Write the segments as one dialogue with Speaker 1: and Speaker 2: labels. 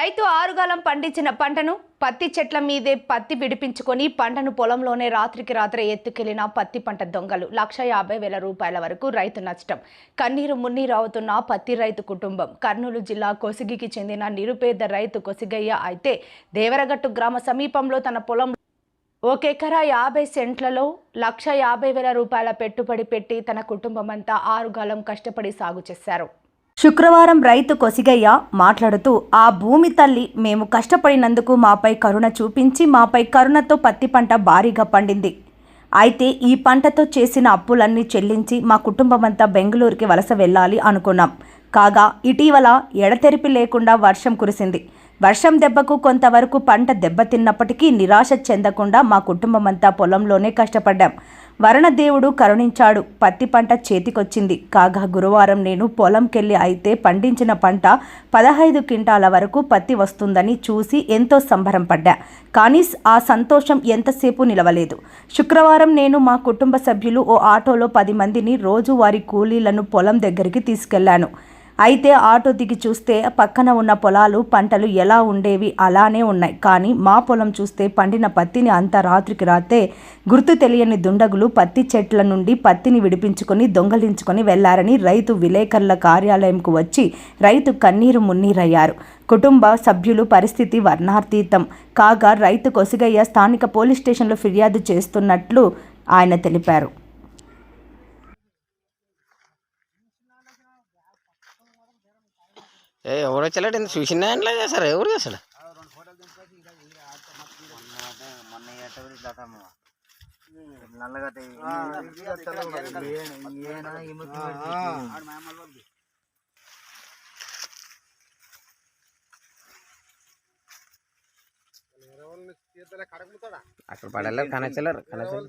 Speaker 1: రైతు ఆరుగాలం పండించిన పంటను పత్తి చెట్ల మీదే పత్తి విడిపించుకొని పంటను పొలంలోనే రాత్రికి రాత్రి ఎత్తుకెళ్ళిన పత్తి పంట దొంగలు. లక్ష యాభై వేల రూపాయల వరకు రైతు నష్టం. కన్నీరు మున్నీరు అవుతున్న పత్తి రైతు కుటుంబం. కర్నూలు జిల్లా కొసిగికి చెందిన నిరుపేద రైతు కొసిగయ్య అయితే దేవరగట్టు గ్రామ సమీపంలో తన పొలం ఒక ఎకరా యాభై సెంట్లలో లక్ష యాభై వేల రూపాయల పెట్టుబడి పెట్టి తన కుటుంబమంతా ఆరుగాలం కష్టపడి సాగు చేశారు. శుక్రవారం రైతు కొసిగయ్య మాట్లాడుతూ ఆ భూమి తల్లి మేము కష్టపడినందుకు మాపై కరుణ చూపించి మాపై కరుణతో పత్తి పంట భారీగా పండింది. అయితే ఈ పంటతో చేసిన అప్పులన్నీ చెల్లించి మా కుటుంబమంతా బెంగళూరుకి వలస వెళ్ళాలి అనుకున్నాం. కాగా ఇటీవల ఎడతెరిపి లేకుండా వర్షం కురిసింది. వర్షం దెబ్బకు కొంతవరకు పంట దెబ్బతిన్నప్పటికీ నిరాశ చెందకుండా మా కుటుంబమంతా పొలంలోనే కష్టపడ్డాం. వరుణదేవుడు కరుణించాడు. పత్తి పంట చేతికొచ్చింది. కాగా గురువారం నేను పొలంకెళ్ళి అయితే పండించిన పంట పదహైదు క్వింటాల వరకు పత్తి వస్తుందని చూసి ఎంతో సంబరం పడ్డా. కానీ ఆ సంతోషం ఎంతసేపు నిలవలేదు. శుక్రవారం నేను మా కుటుంబ సభ్యులు ఓ ఆటోలో పది మందిని రోజువారీ కూలీలను పొలం దగ్గరికి తీసుకెళ్ళాను. అయితే ఆటో దిగి చూస్తే పక్కన ఉన్న పొలాలు పంటలు ఎలా ఉండేవి అలానే ఉన్నాయి. కానీ మా పొలం చూస్తే పండిన పత్తిని అంత రాత్రికి రాతే గుర్తు తెలియని దుండగులు పత్తి చెట్ల నుండి పత్తిని విడిపించుకొని దొంగలించుకొని వెళ్ళారని రైతు విలేకరుల కార్యాలయంకు వచ్చి రైతు కన్నీరు మున్నీరయ్యారు. కుటుంబ సభ్యులు పరిస్థితి వర్ణార్థీతం కాగా రైతు కొసిగయ్య స్థానిక పోలీస్ స్టేషన్లో ఫిర్యాదు చేస్తున్నట్లు ఆయన తెలిపారు.
Speaker 2: ఏ ఎవరు వచ్చాడు ఇంత చూసిన ఎట్లా చేశారు? ఎవరు చేశాడు అక్కడ పడలేరు కనచలేరు కనచలేరు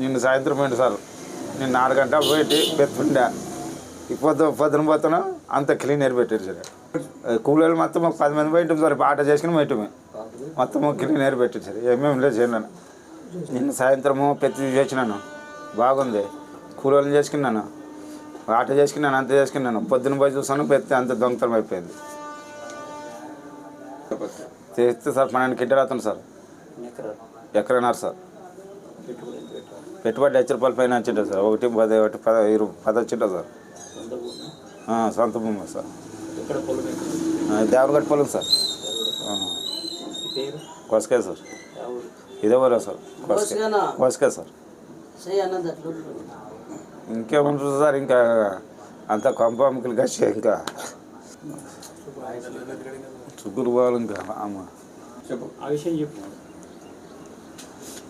Speaker 3: నిన్ను సాయంత్రం పోయింది సార్. నేను నాలుగు గంట పోయి పెట్టుకుండా ఇప్పుడు పొద్దు పొద్దున పోతున్నా అంత క్లీనర్ పెట్టారు సార్. కూలీలు మొత్తం ఒక పది మంది పోయింటాం సార్ ఆట చేసుకుని పోయింటామే మొత్తం క్లీనర్ పెట్టారు సార్. ఏమేమి లేదు చేయను నిన్న. సాయంత్రము పెత్తి చేసినాను. బాగుంది. కూలీలు చేసుకున్నాను. ఆట చేసుకున్నాను అంత చేసుకున్నాను. పొద్దున పోయి చూసాను పెత్తి అంత దొంగతనం అయిపోయింది. చేస్తే సార్ పన్నెండు కింటలు అవుతుంది సార్. ఎక్కడన్నారు సార్. పెట్టుబడి లక్ష రూపాయల పైన వచ్చింటుంది సార్. ఒకటి పది ఒకటి పద ఇరు పది వచ్చింటుంది సార్. ఆ, సొంత భూమి సార్. ఆ, దేవరగడ్డ పొలం సార్. కొసకే సార్. ఇదే ఊరే సార్. కొసకే కొసకే సార్. ఇంకేమంటారు సార్ ఇంకా అంత కొంప అమ్మకులు ఇంకా. పోవాలి ఇంకా అమ్మ.
Speaker 4: చెప్పు. ఆ విషయం చెప్పు.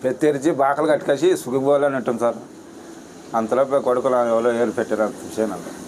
Speaker 3: పెత్తెరిచి బాకలు కట్టుకేసి సుగిపోవాలని ఉంటాం సార్. అంతలోపే కొడుకులు ఎవరో ఏరు పెట్టారు అంత విషయం అంతా.